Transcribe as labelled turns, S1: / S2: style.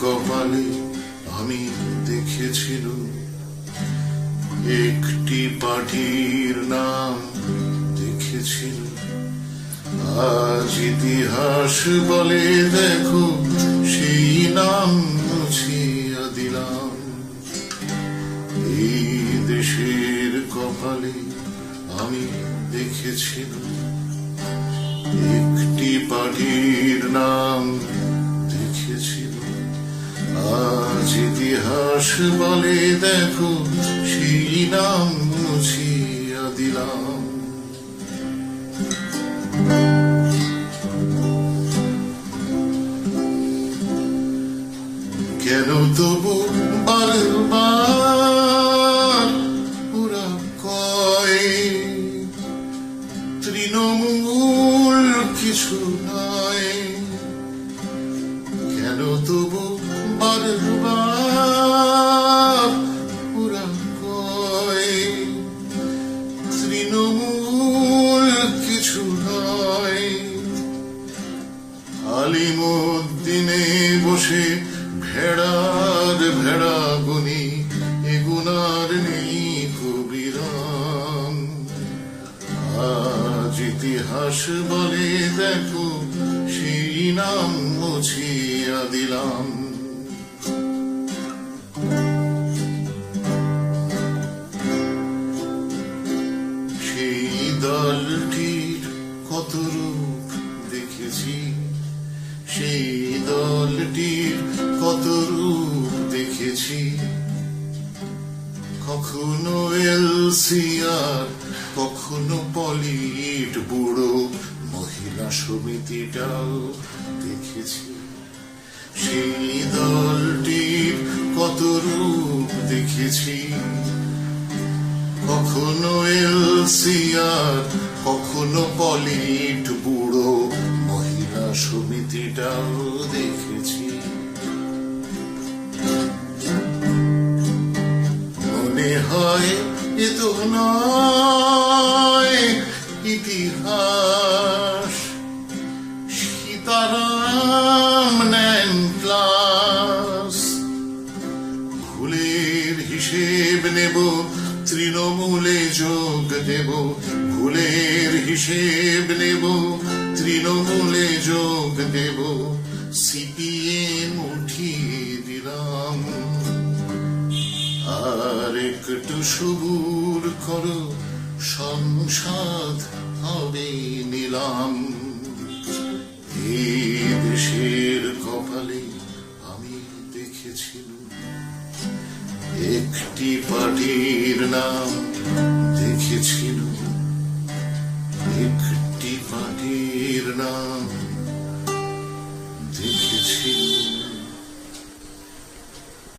S1: কপালে আমি দেখেছিল একটি পাখির নাম দেখেছিল আজ ইতিহাস বলে দেখো, সেই নাম মুছিয়া দিলাম। এই দেশের কপালে আমি দেখেছিল একটি পাখির নাম আজ ইতিহাস বলে দেখো, সেই নাম মুছিয়া দিলাম। কেন তবু বারবার ওরা কয়, তৃণমূল কিছু নয়। তৃণমূল কিছু নয়। আলিমুদ্দিনে বসে ভেড়ার ভেড়া গুনি এগুনার নেই কবিরাম। আজ ইতিহাস বলে দেখো, সেই নাম মুছিয়া দিলাম। দলটির কত রূপ দেখেছি? সেই দলটির কত রূপ দেখেছি? কখনো এলসিআর, কখনো পলিট বুড়ো মহিলা সমিতিটাও দেখেছি। সেই দলটির কত রূপ দেখেছি? কখনো এলসিআর কখনো পলিট বুড়ো মহিলা সমিতিটাও দেখেছি। মনে হয় এ তো নয় ইতিহাস। সীতারাম নেন ক্লাস ভুলের হিসেব নেব তৃণমূলে যোগ দেব ভুলের হিসেব নেব। তৃণমূলে যোগ দেব, সিপিএম উঠিয়ে দিলাম। আর একটু সবুর করো, সংসাদ হবে নিলাম। এই দেশের কপালে আমি দেখেছিলাম একটি পাটির নাম দেখেছিল। একটি পাটির নাম